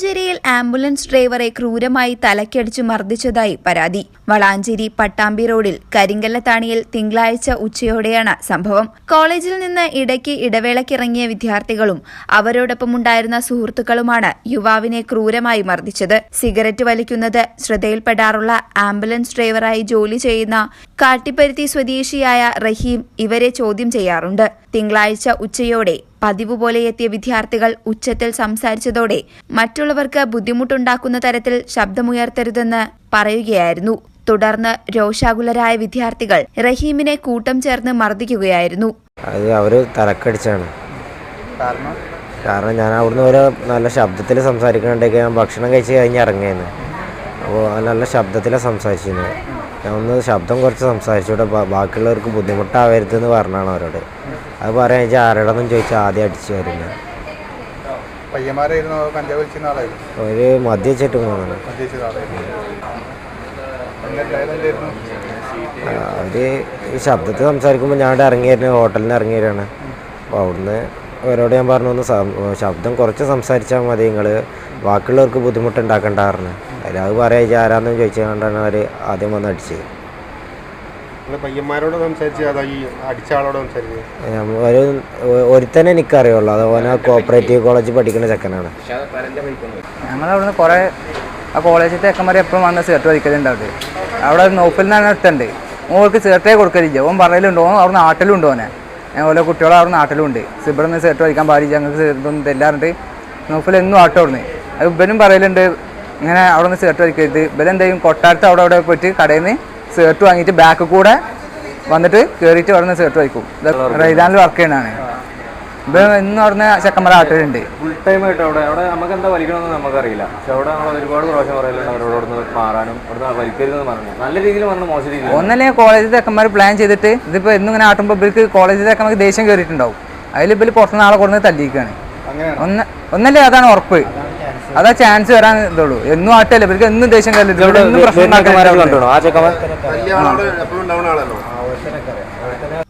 വളാഞ്ചേരിയിൽ ambulance ഡ്രൈവറെ ക്രൂരമായി തലക്കടിച്ചു മർദ്ദിച്ചതായി പരാതി. വളാഞ്ചേരി പട്ടാമ്പി റോഡിൽ കരിങ്കല്ലത്താണിയിൽ തിങ്കളാഴ്ച ഉച്ചയോടെയാണ് സംഭവം. കോളേജിൽ നിന്ന് ഇടയ്ക്ക് ഇടവേളയ്ക്കിറങ്ങിയ വിദ്യാർത്ഥികളും അവരോടൊപ്പമുണ്ടായിരുന്ന സുഹൃത്തുക്കളുമാണ് യുവാവിനെ ക്രൂരമായി മർദ്ദിച്ചത്. സിഗരറ്റ് വലിക്കുന്നത് ശ്രദ്ധയിൽപ്പെടാറുള്ള ആംബുലൻസ് ഡ്രൈവറായി ജോലി ചെയ്യുന്ന കാട്ടിപ്പരുത്തി സ്വദേശിയായ റഹീം ഇവരെ ചോദ്യം ചെയ്യാറുണ്ട്. തിങ്കളാഴ്ച ഉച്ചയോടെ പതിവ് പോലെ എത്തിയ വിദ്യാർത്ഥികൾ ഉച്ചത്തിൽ സംസാരിച്ചതോടെ മറ്റുള്ളവർക്ക് ബുദ്ധിമുട്ടുണ്ടാക്കുന്ന തരത്തിൽ ശബ്ദമുയർത്തരുതെന്ന് പറയുകയായിരുന്നു. തുടർന്ന് രോഷാകുലരായ വിദ്യാർത്ഥികൾ റഹീമിനെ കൂട്ടം ചേർന്ന് മർദ്ദിക്കുകയായിരുന്നു. അത് അവർ തലക്കടിച്ചാണ്. കാരണം? കാരണം ഞാൻ അവിടുന്ന് ഒരു നല്ല ശബ്ദത്തിൽ സംസാരിക്കണുണ്ടെങ്കിൽ ഞാൻ ഭക്ഷണം കഴിച്ച് കഴിഞ്ഞ് ഇറങ്ങിയെന്ന് അപ്പോൾ നല്ല ശബ്ദത്തിലാണ് സംസാരിച്ചിരുന്നത്. ഞാൻ ഒന്ന് ശബ്ദം കുറച്ച് സംസാരിച്ചോട്ടെ ബാക്കിയുള്ളവർക്ക് ബുദ്ധിമുട്ടാവരുതെന്ന് പറഞ്ഞാണ് അവരോട്. അത് പറയാൻ വെച്ചാൽ ആരോടൊന്നും ചോദിച്ചാൽ ആദ്യം അടിച്ചു ആളായിരുന്നു? ഒരു മദ്യച്ചിട്ട് പോകുന്നത് അവർ ശബ്ദത്തിൽ സംസാരിക്കുമ്പോൾ ഞാൻ ഇറങ്ങി വരുന്നത് ഹോട്ടലിൽ നിന്ന് ഇറങ്ങിയവരാണ് അപ്പോൾ അവിടുന്ന് അവരോട് ഞാൻ പറഞ്ഞു ഒന്ന് ശബ്ദം കുറച്ച് സംസാരിച്ചാൽ മതി നിങ്ങൾ ബാക്കിയുള്ളവർക്ക് ബുദ്ധിമുട്ടുണ്ടാക്കണ്ടായിരുന്നു പറഞ്ഞു അതിൽ അത് പറയാ വെച്ചാൽ ചോദിച്ചു കൊണ്ടാണ് അവർ ആദ്യം വന്ന് അടിച്ചത്. ഒരുത്തന്നെ പയ്യന്മാരോട് അറിയുള്ളു അതാ ഒരു ഒരുത്തനെ എനിക്കറിയുള്ളൂ. ഓന കോപ്പറേറ്റീവ് കോളേജ് പഠിക്കുന്ന ചെക്കനാണ്. ഞങ്ങളവിടുന്ന് കുറേ ആ കോളേജിൽ ചെക്കന്മാർ എപ്പോഴും വന്ന് സേർട്ട് വലിക്കലുണ്ട് അവിടെ. നോഫിൽ നിന്നാണ് എടുത്തുണ്ട് ഓർക്ക് സേർട്ടേ കൊടുക്കലില്ല. ഓൻ പറയലുണ്ടോ ഓൻ അവിടെ നാട്ടിലുണ്ടോ ഓനെ. ഞാൻ ഓരോ കുട്ടികളും അവിടെ നാട്ടിലുണ്ട് സിബിടെ നിന്ന് സേർട്ട് വലിക്കാൻ പാടില്ല. ഞങ്ങൾക്ക് ഇതൊന്നും തെല്ലാറുണ്ട് നോഫിൽ എന്നും ആട്ടോ ഇവനും പറയലുണ്ട് ഇങ്ങനെ അവിടെ നിന്ന് സേർട്ട് വലിക്കരുത്. ഇവരെന്തെയും കൊട്ടാരത്ത് അവിടെ അവിടെ പോയിട്ട് കടയിൽ നിന്ന് സേർട്ട് വാങ്ങിയിട്ട് ബാക്ക് കൂടെ വന്നിട്ട് കയറിയിട്ട് അവിടെ നിന്ന് സേർട്ട് വലിക്കും റൈതാനിൽ വർക്ക് ചെയ്യണതാണ്. ഇന്ന് പറഞ്ഞ അവിടെ ആട്ടുണ്ട് ചെക്കന്മാരെ ആട്ടിലുണ്ട്. ഫുൾ ടൈം ആയിട്ട് അവിടെ അവിടെ നമുക്ക് എന്താ വലിക്കണമെന്ന് നമുക്കറിയില്ല. പക്ഷെ അവിടെ നമ്മൾ ഒരുപാട് പ്രാവശ്യം പറയലുണ്ട് അവരോട് അവിടുന്ന് മാറാനും അവിടുന്ന് വലിക്കരുതെന്ന് പറഞ്ഞു നല്ല രീതിയിൽ പറഞ്ഞു മോശം രീതിയിൽ ഒന്നല്ലേ കോളേജ് ചെക്കന്മാർ പ്ലാൻ ചെയ്തിട്ട് ഇതിപ്പോ എന്നും ഇങ്ങനെ ആട്ടുമ്പോൾ ഇവർക്ക് കോളേജിൽ ചെക്കന്മാർക്ക് ദേഷ്യം കയറിയിട്ടുണ്ടാവും അതിൽ ഇവർ പുറത്തുനിന്ന് ആളെ കൊടുന്ന് തല്ലിയിരിക്കുകയാണ് ഒന്ന് ഒന്നല്ലേ അതാണ് ഉറപ്പ്. അതാ ചാൻസ് വരാൻ ഇതുള്ളൂ. എന്നും ആട്ടല്ലേ ഇവർക്ക് എന്നും ദേഷ്യം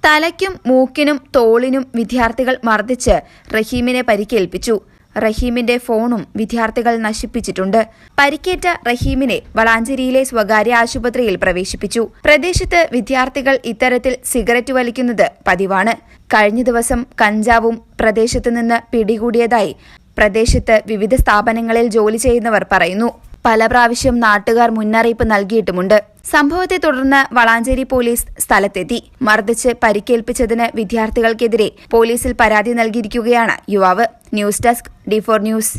തലയ്ക്കും മൂക്കിനും തോളിനും വിദ്യാർത്ഥികൾ മർദ്ദിച്ച് റഹീമിനെ പരിക്കേൽപ്പിച്ചു. റഹീമിന്റെ ഫോണും വിദ്യാർത്ഥികൾ നശിപ്പിച്ചിട്ടുണ്ട്. പരിക്കേറ്റ റഹീമിനെ വളാഞ്ചേരിയിലെ സ്വകാര്യ ആശുപത്രിയിൽ പ്രവേശിപ്പിച്ചു. പ്രദേശത്ത് വിദ്യാർത്ഥികൾ ഇത്തരത്തിൽ സിഗരറ്റ് വലിക്കുന്നത് പതിവാണ്. കഴിഞ്ഞ ദിവസം കഞ്ചാവും പ്രദേശത്ത് നിന്ന് പിടികൂടിയതായി പ്രദേശത്ത് വിവിധ സ്ഥാപനങ്ങളിൽ ജോലി ചെയ്യുന്നവർ പറയുന്നു. പല പ്രാവശ്യം നാട്ടുകാർ മുന്നറിയിപ്പ് നൽകിയിട്ടുമുണ്ട്. സംഭവത്തെ തുടർന്ന് വളാഞ്ചേരി പോലീസ് സ്ഥലത്തെത്തി. മർദ്ദിച്ച് പരിക്കേൽപ്പിച്ചതിന് വിദ്യാർത്ഥികൾക്കെതിരെ പോലീസിൽ പരാതി നൽകിയിരിക്കുകയാണ് യുവാവ്. News desk D four news.